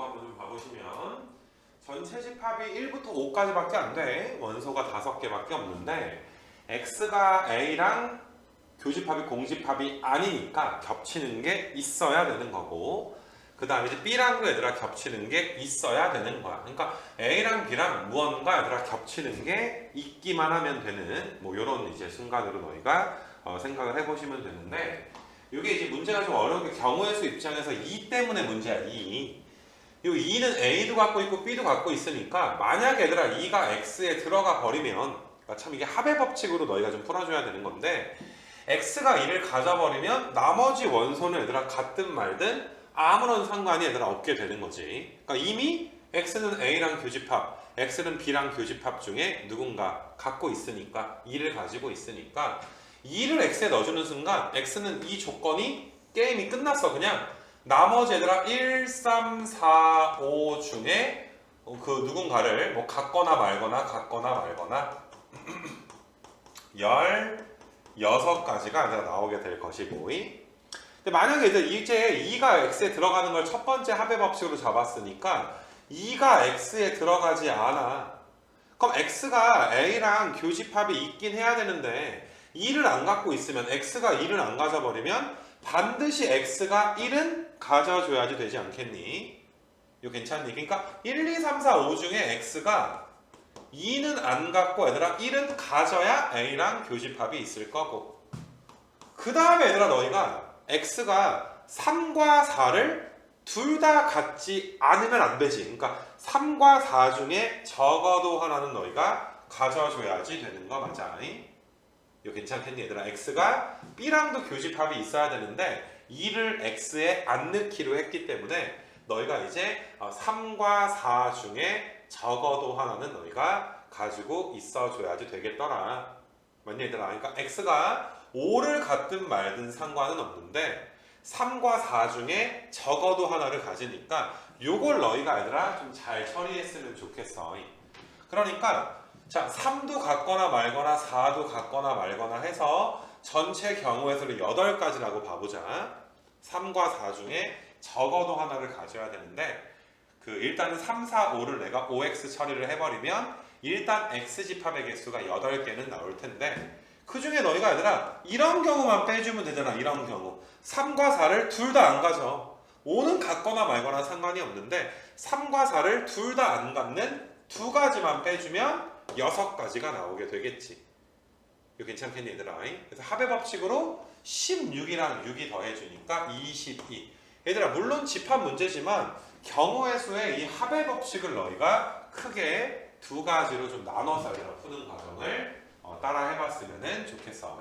요거 한번 좀 봐보시면 전체 집합이 1부터 5까지밖에 안 돼. 원소가 5개밖에 없는데 x가 a랑 교집합이 공집합이 아니니까 겹치는 게 있어야 되는 거고 그 다음에 이제 b랑 얘들아 겹치는 게 있어야 되는 거야. 그러니까 a랑 b랑 무언가 얘들아 겹치는 게 있기만 하면 되는 뭐 이런 이제 순간으로 너희가 어, 생각을 해보시면 되는데 이게 이제 문제가 좀 어려운 게 경우의 수 입장에서 2 때문에 문제야 2. 이 2는 a도 갖고 있고 b도 갖고 있으니까 만약 얘들아 2가 x에 들어가 버리면 그러니까 참 이게 합의 법칙으로 너희가 좀 풀어줘야 되는 건데 x가 2를 가져버리면 나머지 원소는 얘들아 같든 말든 아무런 상관이 얘들아 없게 되는 거지. 그러니까 이미 x는 a랑 교집합, x는 b랑 교집합 중에 누군가 갖고 있으니까 2를 가지고 있으니까 2를 x에 넣어주는 순간 x는 이 조건이 게임이 끝났어. 그냥 나머지 얘들아 1, 3, 4, 5 중에 그 누군가를 뭐 갖거나 말거나 갖거나 말거나 16가지가 나오게 될 것이고. 근데 만약에 이제 이제 2가 x에 들어가는 걸 첫 번째 합의 법칙으로 잡았으니까 2가 x에 들어가지 않아. 그럼 x가 a랑 교집합이 있긴 해야 되는데 2를 안 갖고 있으면 x가 2를 안 가져버리면 반드시 x가 1은 가져줘야지 되지 않겠니? 이거 괜찮니? 그러니까 1, 2, 3, 4, 5 중에 x가 2는 안 갖고 얘들아 1은 가져야 a랑 교집합이 있을 거고 그 다음에 얘들아 너희가 x가 3과 4를 둘 다 갖지 않으면 안 되지 그러니까 3과 4 중에 적어도 하나는 너희가 가져줘야지 되는 거 맞아? 이거 괜찮겠니? 얘들아. X가 b랑도 교집합이 있어야 되는데 2를 x에 안 넣기로 했기 때문에 너희가 이제 3과 4 중에 적어도 하나는 너희가 가지고 있어줘야지 되겠더라. 맞니 얘들아? 그러니까 x가 5를 갖든 말든 상관은 없는데 3과 4 중에 적어도 하나를 가지니까 요걸 너희가 얘들아 좀 잘 처리했으면 좋겠어. 그러니까 자, 3도 같거나 말거나 4도 같거나 말거나 해서 전체 수를 8가지라고 봐보자. 3과 4 중에 적어도 하나를 가져야 되는데 그 일단은 3, 4, 5를 내가 OX 처리를 해버리면 일단 X집합의 개수가 8개는 나올 텐데 그 중에 너희가 얘들아 이런 경우만 빼주면 되잖아 이런 경우 3과 4를 둘 다 안 가져 5는 같거나 말거나 상관이 없는데 3과 4를 둘 다 안 갖는 두 가지만 빼주면 여섯 가지가 나오게 되겠지. 이거 괜찮겠니 얘들아? 그래서 합의 법칙으로 16이랑 6이 더해주니까 22. 얘들아 물론 집합 문제지만 경우의 수의 이 합의 법칙을 너희가 크게 두 가지로 좀 나눠서 얘들아 푸는 과정을 어, 따라 해봤으면 좋겠어.